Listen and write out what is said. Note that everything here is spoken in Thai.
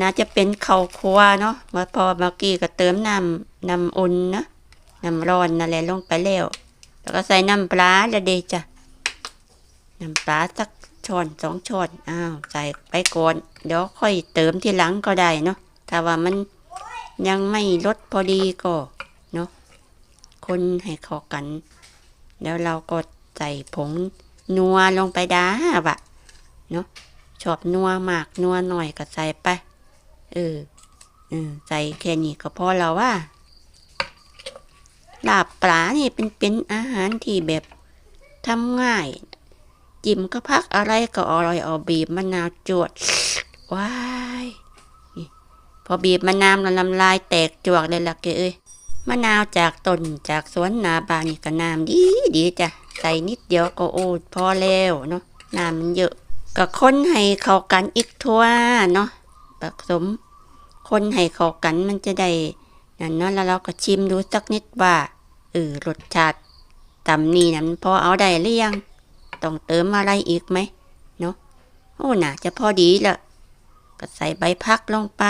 น่าจะเป็นข้าวคั่วเนาะมาพอเมื่อกี้ก็เติมน้ำน้ำอุ่นนะน้ำร้อนนั่นแหละลงไปแล้ว แล้วก็ใส่น้ำปลาละเดจ้ะน้ำปลาสักช้อนสองช้อนอ้าวใส่ไปก่อนเดี๋ยวค่อยเติมทีหลังก็ได้เนาะถ้าว่ามันยังไม่ลดพอดีก็เนาะคนให้เข้ากัน แล้วเราก็ใส่ผงนัวลงไปดาบะเนาะชอบนัวมากนัวหน่อยก็ใส่ไป เออเออใส่แค่นี้ก็พอแล้วว่าลาบปลานี่เป็นเป็นอาหารที่แบบทำง่าย จิ้มก็พักอะไรก็อร่อยเอาบีบมะนาวจวดว้ายพอบีบมะนาวแล้วลำลายแตกจวกเลยล่ะเกเอ้ยมะนาวจากต้นจากสวนนาบานนี่ก็น้ำดีดีจ้ะใส่นิดเดียวก็โอ้พอแล้วเนาะน้ำมันเยอะก็ค้นให้เข้ากันอีกทั่วเนาะ ผสม คนให้เข้ากันมันจะได้นั่นเนาะแล้วเราก็ชิมดูสักนิดว่าเออรสชาติตำนี่นั้นพอเอาได้หรือยัง ต้องเติมอะไรอีกไหมเนาะโอ้น่าจะพอดีละก็ใส่ใบพักลงไป